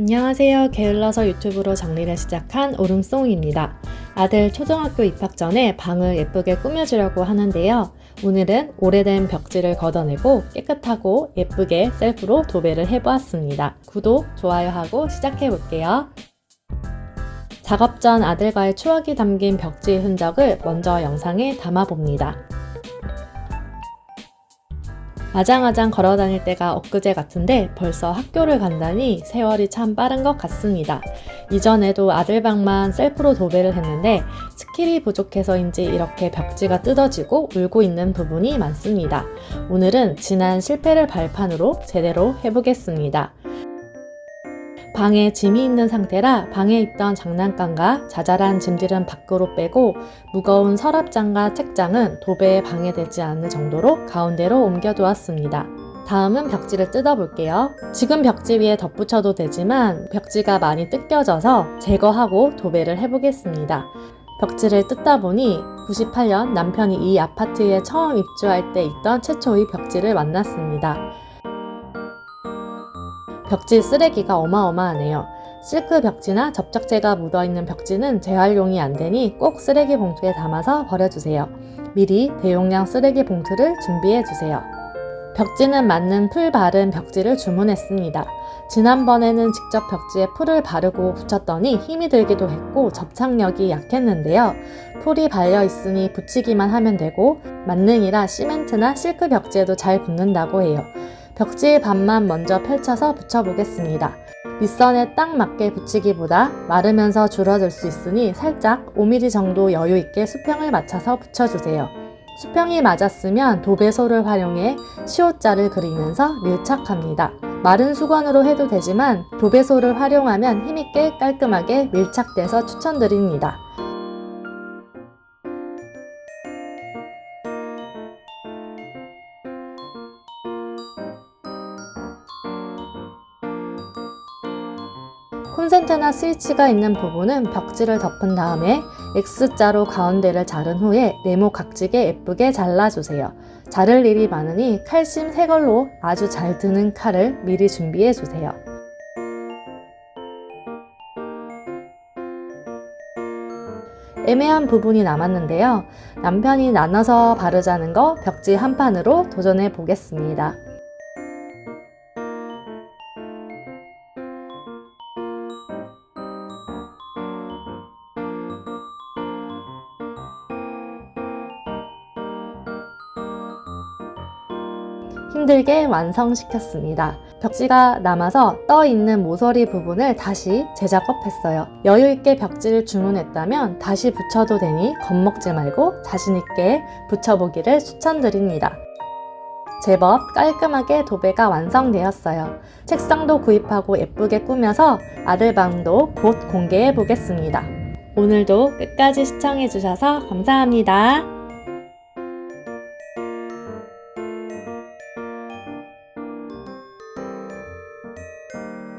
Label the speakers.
Speaker 1: 안녕하세요. 게을러서 유튜브로 정리를 시작한 오름송입니다. 아들 초등학교 입학 전에 방을 예쁘게 꾸며주려고 하는데요. 오늘은 오래된 벽지를 걷어내고 깨끗하고 예쁘게 셀프로 도배를 해보았습니다. 구독, 좋아요하고 시작해볼게요. 작업 전 아들과의 추억이 담긴 벽지 흔적을 먼저 영상에 담아봅니다. 아장아장 걸어 다닐 때가 엊그제 같은데 벌써 학교를 간다니 세월이 참 빠른 것 같습니다. 이전에도 아들 방만 셀프로 도배를 했는데 스킬이 부족해서인지 이렇게 벽지가 뜯어지고 울고 있는 부분이 많습니다. 오늘은 지난 실패를 발판으로 제대로 해보겠습니다. 방에 짐이 있는 상태라 방에 있던 장난감과 자잘한 짐들은 밖으로 빼고 무거운 서랍장과 책장은 도배에 방해되지 않는 정도로 가운데로 옮겨두었습니다. 다음은 벽지를 뜯어볼게요. 지금 벽지 위에 덧붙여도 되지만 벽지가 많이 뜯겨져서 제거하고 도배를 해보겠습니다. 벽지를 뜯다 보니 98년 남편이 이 아파트에 처음 입주할 때 있던 최초의 벽지를 만났습니다. 벽지 쓰레기가 어마어마하네요. 실크 벽지나 접착제가 묻어있는 벽지는 재활용이 안 되니 꼭 쓰레기 봉투에 담아서 버려주세요. 미리 대용량 쓰레기 봉투를 준비해 주세요. 벽지는 맞는 풀 바른 벽지를 주문했습니다. 지난번에는 직접 벽지에 풀을 바르고 붙였더니 힘이 들기도 했고 접착력이 약했는데요. 풀이 발려 있으니 붙이기만 하면 되고 만능이라 시멘트나 실크 벽지에도 잘 붙는다고 해요. 벽지의 반만 먼저 펼쳐서 붙여보겠습니다. 밑선에 딱 맞게 붙이기보다 마르면서 줄어들 수 있으니 살짝 5mm 정도 여유 있게 수평을 맞춰서 붙여주세요. 수평이 맞았으면 도배소를 활용해 시옷자를 그리면서 밀착합니다. 마른 수건으로 해도 되지만 도배소를 활용하면 힘있게 깔끔하게 밀착돼서 추천드립니다. 콘센트나 스위치가 있는 부분은 벽지를 덮은 다음에 X자로 가운데를 자른 후에 네모 각지게 예쁘게 잘라주세요. 자를 일이 많으니 칼심 새걸로 아주 잘 드는 칼을 미리 준비해 주세요. 애매한 부분이 남았는데요. 남편이 나눠서 바르자는 거 벽지 한 판으로 도전해 보겠습니다. 힘들게 완성시켰습니다. 벽지가 남아서 떠 있는 모서리 부분을 다시 재작업했어요. 여유있게 벽지를 주문했다면 다시 붙여도 되니 겁먹지 말고 자신있게 붙여보기를 추천드립니다. 제법 깔끔하게 도배가 완성되었어요. 책상도 구입하고 예쁘게 꾸며서 아들 방도 곧 공개해 보겠습니다. 오늘도 끝까지 시청해주셔서 감사합니다.